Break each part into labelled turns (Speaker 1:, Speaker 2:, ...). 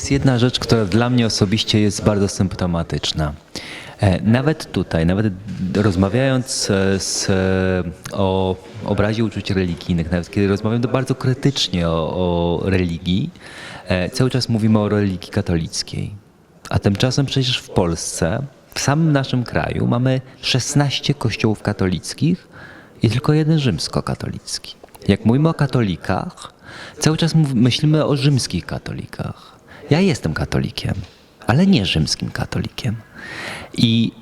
Speaker 1: jest jedna rzecz, która dla mnie osobiście jest bardzo symptomatyczna. E, Nawet tutaj, nawet rozmawiając e, z, e, o obrazie uczuć religijnych, nawet kiedy rozmawiam bardzo krytycznie o, o religii, cały czas mówimy o religii katolickiej. A tymczasem przecież w Polsce, w samym naszym kraju, mamy 16 kościołów katolickich i tylko jeden rzymskokatolicki. Jak mówimy o katolikach, cały czas myślimy o rzymskich katolikach. Ja jestem katolikiem, ale nie rzymskim katolikiem. I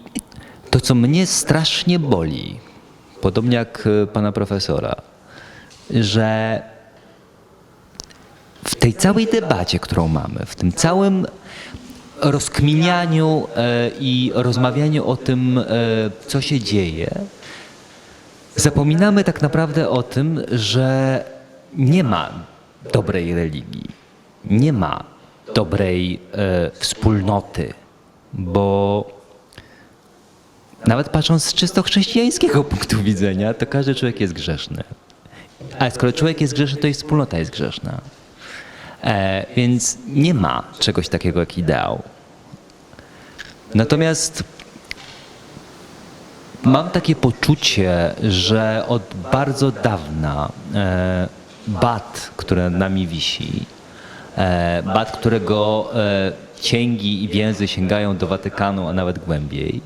Speaker 1: to, co mnie strasznie boli, podobnie jak e, pana profesora, że w tej całej debacie, którą mamy, w tym całym rozkminianiu e, i rozmawianiu o tym, e, co się dzieje, zapominamy tak naprawdę o tym, że nie ma dobrej religii, nie ma dobrej e, wspólnoty, bo nawet patrząc z czysto chrześcijańskiego punktu widzenia, to każdy człowiek jest grzeszny. A skoro człowiek jest grzeszny, to i wspólnota jest grzeszna. E, więc nie ma czegoś takiego jak ideał. Natomiast mam takie poczucie, że od bardzo dawna e, bat, który nad nami wisi, bat, którego e, cięgi i więzy sięgają do Watykanu, a nawet głębiej,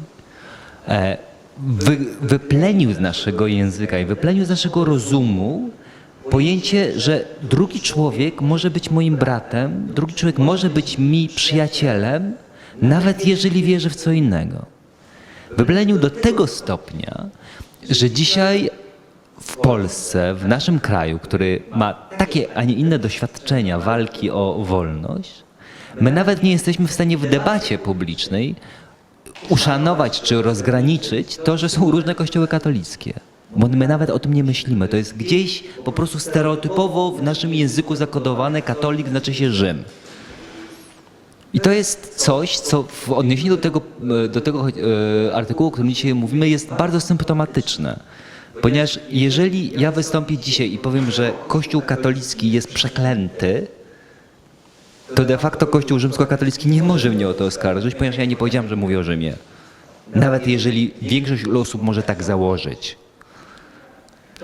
Speaker 1: e, wy, wyplenił z naszego języka i wyplenił z naszego rozumu pojęcie, że drugi człowiek może być moim bratem, drugi człowiek może być mi przyjacielem, nawet jeżeli wierzy w co innego. Wyplenił do tego stopnia, że dzisiaj w Polsce, w naszym kraju, który ma takie, a nie inne doświadczenia walki o wolność, my nawet nie jesteśmy w stanie w debacie publicznej uszanować czy rozgraniczyć to, że są różne kościoły katolickie. Bo my nawet o tym nie myślimy. To jest gdzieś po prostu stereotypowo w naszym języku zakodowane. Katolik znaczy się Rzym. I to jest coś, co w odniesieniu do tego, e, do tego e, artykułu, o którym dzisiaj mówimy, jest bardzo symptomatyczne. Ponieważ jeżeli ja wystąpię dzisiaj i powiem, że Kościół katolicki jest przeklęty, to de facto Kościół rzymskokatolicki nie może mnie o to oskarżyć, ponieważ ja nie powiedziałem, że mówię o Rzymie. Nawet jeżeli większość osób może tak założyć.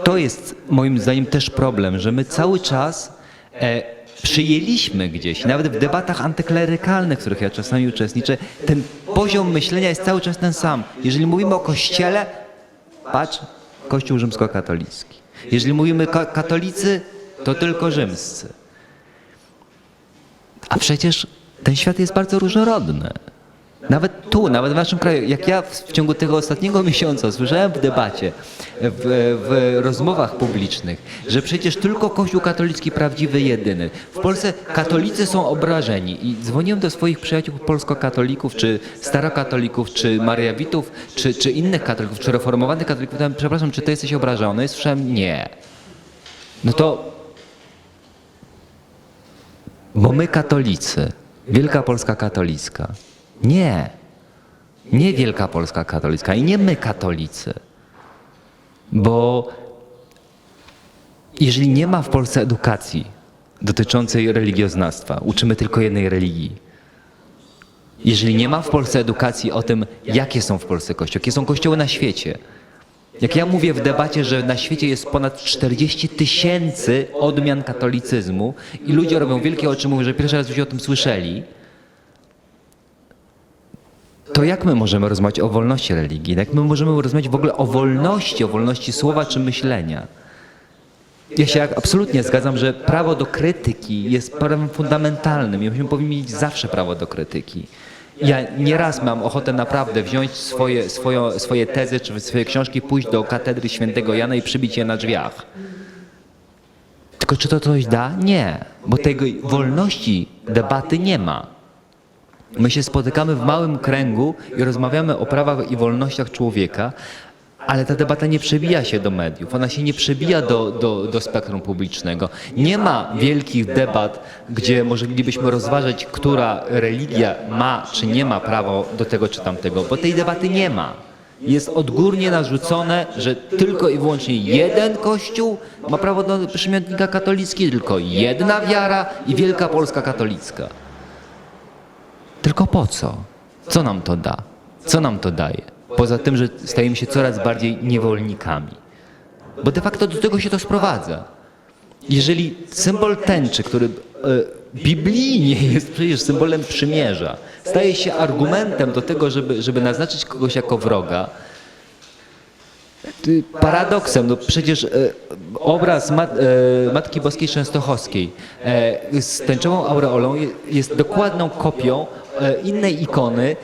Speaker 1: To jest moim zdaniem też problem, że my cały czas e, przyjęliśmy gdzieś, nawet w debatach antyklerykalnych, w których ja czasami uczestniczę, ten poziom myślenia jest cały czas ten sam. Jeżeli mówimy o Kościele, patrz, Kościół rzymskokatolicki. Jeżeli mówimy ka- katolicy, to tylko rzymscy. A przecież ten świat jest bardzo różnorodny. Nawet tu, nawet w naszym kraju, jak ja w, ciągu tego ostatniego miesiąca słyszałem w debacie, w, w rozmowach publicznych, że przecież tylko Kościół katolicki prawdziwy, jedyny. W Polsce katolicy są obrażeni i dzwoniłem do swoich przyjaciół polskokatolików, czy starokatolików, czy mariawitów, czy, czy innych katolików, czy reformowanych katolików. Pytałem, przepraszam, czy ty jesteś obrażony? Słyszałem, nie. No to bo my katolicy, Wielka Polska katolicka. Nie. Nie Wielka Polska katolicka i nie my katolicy. Bo jeżeli nie ma w Polsce edukacji dotyczącej religioznawstwa, uczymy tylko jednej religii. Jeżeli nie ma w Polsce edukacji o tym, jakie są w Polsce kościoły, jakie są kościoły na świecie, jak ja mówię w debacie, że na świecie jest ponad 40 tysięcy odmian katolicyzmu i ludzie robią wielkie oczy, mówią, że pierwszy raz już o tym słyszeli, to jak my możemy rozmawiać o wolności religii? Jak my możemy rozmawiać w ogóle o wolności, o wolności słowa czy myślenia? Ja się absolutnie zgadzam, że prawo do krytyki jest prawem fundamentalnym i myśmy powinni mieć zawsze prawo do krytyki. Ja nieraz mam ochotę naprawdę wziąć swoje, swoje, swoje tezy czy swoje książki, pójść do katedry świętego Jana i przybić je na drzwiach. Tylko czy to coś da? Nie, bo tej wolności debaty nie ma. My się spotykamy w małym kręgu i rozmawiamy o prawach i wolnościach człowieka, ale ta debata nie przebija się do mediów, ona się nie przebija do, do, do spektrum publicznego. Nie ma wielkich debat, gdzie moglibyśmy rozważać, która religia ma czy nie ma prawa do tego czy tamtego, bo tej debaty nie ma. Jest odgórnie narzucone, że tylko i wyłącznie jeden kościół ma prawo do przymiotnika katolicki, tylko jedna wiara i Wielka Polska katolicka. Tylko po co? Co nam to da? Co nam to daje? Poza tym, że stajemy się coraz bardziej niewolnikami. Bo de facto do tego się to sprowadza. Jeżeli symbol tęczy, który e, biblijnie jest przecież symbolem przymierza, staje się argumentem do tego, żeby, żeby naznaczyć kogoś jako wroga, paradoksem, no przecież e, obraz mat, e, Matki Boskiej Częstochowskiej e, z tęczową aureolą je, jest dokładną kopią e, innej ikony, e,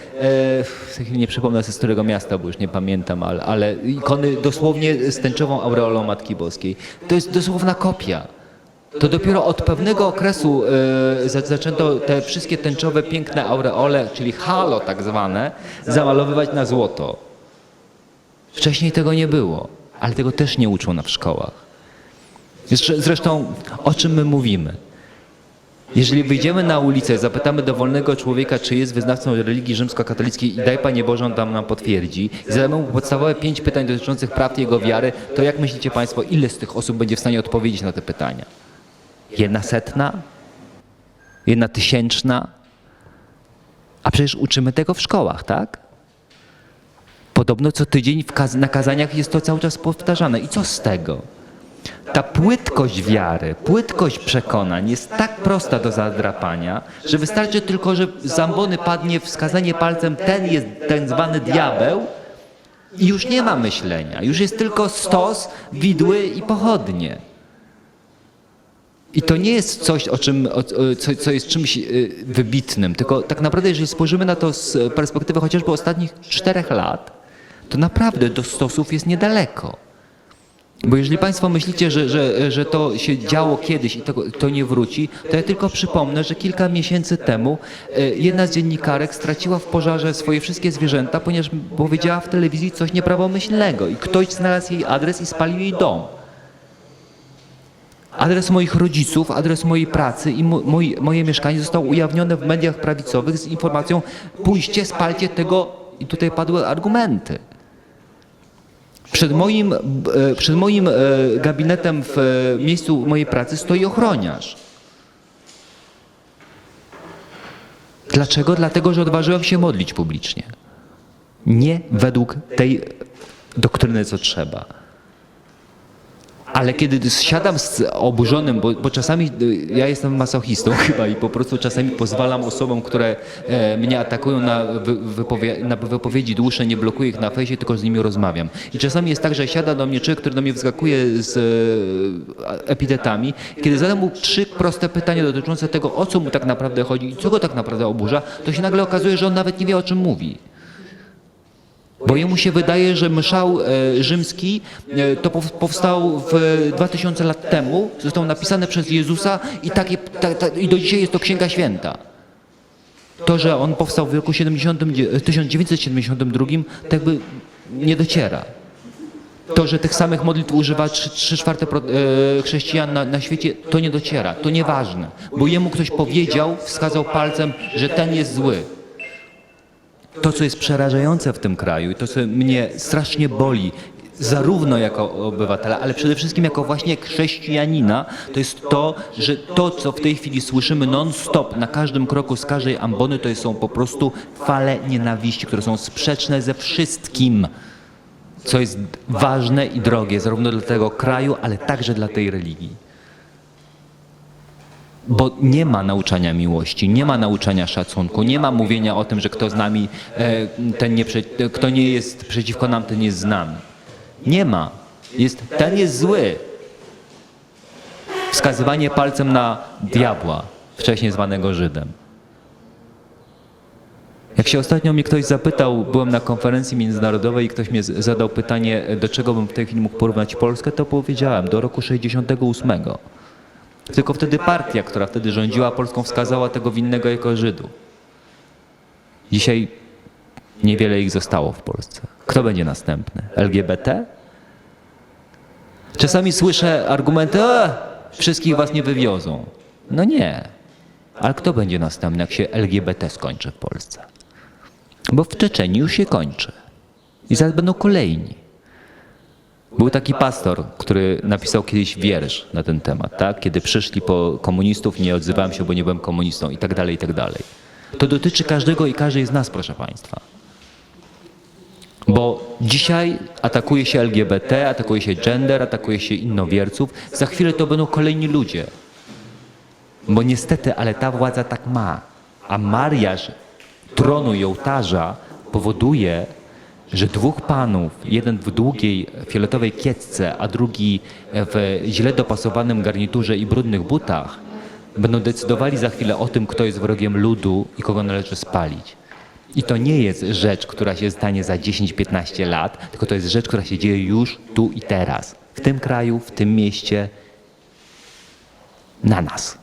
Speaker 1: w tej chwili nie przypomnę z którego miasta, bo już nie pamiętam, ale, ale ikony dosłownie z tęczową aureolą Matki Boskiej. To jest dosłowna kopia. To dopiero od pewnego okresu za- zaczęto te wszystkie tęczowe, piękne aureole, czyli halo tak zwane, zamalowywać na złoto. Wcześniej tego nie było, ale tego też nie uczą na w szkołach. Zresztą, o czym my mówimy? Jeżeli wyjdziemy na ulicę, zapytamy dowolnego człowieka, czy jest wyznawcą religii rzymskokatolickiej i daj Panie Boże, on tam nam potwierdzi, i zadamy mu podstawowe pięć pytań dotyczących praw jego wiary, to jak myślicie Państwo, ile z tych osób będzie w stanie odpowiedzieć na te pytania? Jedna setna? Jedna tysięczna? A przecież uczymy tego w szkołach, tak? Podobno co tydzień kaz- na kazaniach jest to cały czas powtarzane. I co z tego? Ta płytkość wiary, płytkość przekonań jest tak prosta do zadrapania, że wystarczy tylko, że z ambony padnie wskazanie palcem, ten jest ten zwany diabeł i już nie ma myślenia. Już jest tylko stos, widły i pochodnie. I to nie jest coś, o czym, o- co, co jest czymś y, wybitnym, tylko tak naprawdę, jeżeli spojrzymy na to z perspektywy chociażby ostatnich czterech lat, to naprawdę do stosów jest niedaleko. Bo jeżeli Państwo myślicie, że, że, że to się działo kiedyś i to, to nie wróci, to ja tylko przypomnę, że kilka miesięcy temu e, jedna z dziennikarek straciła w pożarze swoje wszystkie zwierzęta, ponieważ powiedziała w telewizji coś nieprawomyślnego i ktoś znalazł jej adres i spalił jej dom. Adres moich rodziców, adres mojej pracy i mo, moi, moje mieszkanie zostało ujawnione w mediach prawicowych z informacją pójście, spalcie tego i tutaj padły argumenty. Przed moim, e, przed moim e, gabinetem w e, miejscu mojej pracy stoi ochroniarz. Dlaczego? Dlatego, że odważyłem się modlić publicznie. Nie według tej doktryny, co trzeba. Ale kiedy siadam z oburzonym, bo, bo czasami y, ja jestem masochistą chyba i po prostu czasami pozwalam osobom, które e, mnie atakują na, wy, wypowie, na wypowiedzi dłuższe, nie blokuję ich na fejsie, tylko z nimi rozmawiam. I czasami jest tak, że siada do mnie człowiek, który do mnie wyskakuje z e, epitetami. Kiedy zadam mu trzy proste pytania dotyczące tego, o co mu tak naprawdę chodzi i co go tak naprawdę oburza, to się nagle okazuje, że on nawet nie wie, o czym mówi. Bo jemu się wydaje, że mszał e, rzymski e, to pow- powstał w 2000 lat temu, został napisany przez Jezusa i, i do dzisiaj jest to Księga Święta. To, że on powstał w roku 70, 1972, tak jakby nie dociera. To, że tych samych modlitw używa 3, 3 czwarte e, chrześcijan na, na świecie, to nie dociera, to nieważne. Bo jemu ktoś powiedział, wskazał palcem, że ten jest zły. To, co jest przerażające w tym kraju i to, co mnie strasznie boli, zarówno jako obywatela, ale przede wszystkim jako właśnie chrześcijanina, to jest to, że to, co w tej chwili słyszymy non-stop na każdym kroku z każdej ambony, to są po prostu fale nienawiści, które są sprzeczne ze wszystkim, co jest ważne i drogie, zarówno dla tego kraju, ale także dla tej religii. Bo nie ma nauczania miłości, nie ma nauczania szacunku, nie ma mówienia o tym, że kto z nami, e, ten nie, kto nie jest przeciwko nam, ten jest z nami. Nie ma. Jest, ten jest zły. Wskazywanie palcem na diabła, wcześniej zwanego Żydem. Jak się ostatnio mnie ktoś zapytał, byłem na konferencji międzynarodowej i ktoś mnie zadał pytanie, do czego bym w tej chwili mógł porównać Polskę, to powiedziałem, do roku 68. Tylko wtedy partia, która wtedy rządziła Polską, wskazała tego winnego jako Żydu. Dzisiaj niewiele ich zostało w Polsce. Kto będzie następny? LGBT? Czasami słyszę argumenty, e, wszystkich was nie wywiozą. No nie. Ale kto będzie następny, jak się LGBT skończy w Polsce? Bo w Czeczeniu już się kończy. I zaraz będą kolejni. Był taki pastor, który napisał kiedyś wiersz na ten temat, tak? Kiedy przyszli po komunistów, nie odzywałem się, bo nie byłem komunistą i tak dalej, i tak dalej. To dotyczy każdego i każdej z nas, proszę Państwa. Bo dzisiaj atakuje się LGBT, atakuje się gender, atakuje się innowierców. Za chwilę to będą kolejni ludzie. Bo niestety, ale ta władza tak ma. A mariaż tronu i ołtarza powoduje, że dwóch panów, jeden w długiej fioletowej kiecce, a drugi w źle dopasowanym garniturze i brudnych butach, będą decydowali za chwilę o tym, kto jest wrogiem ludu i kogo należy spalić. I to nie jest rzecz, która się stanie za 10-15 lat, tylko to jest rzecz, która się dzieje już tu i teraz. W tym kraju, w tym mieście, na nas.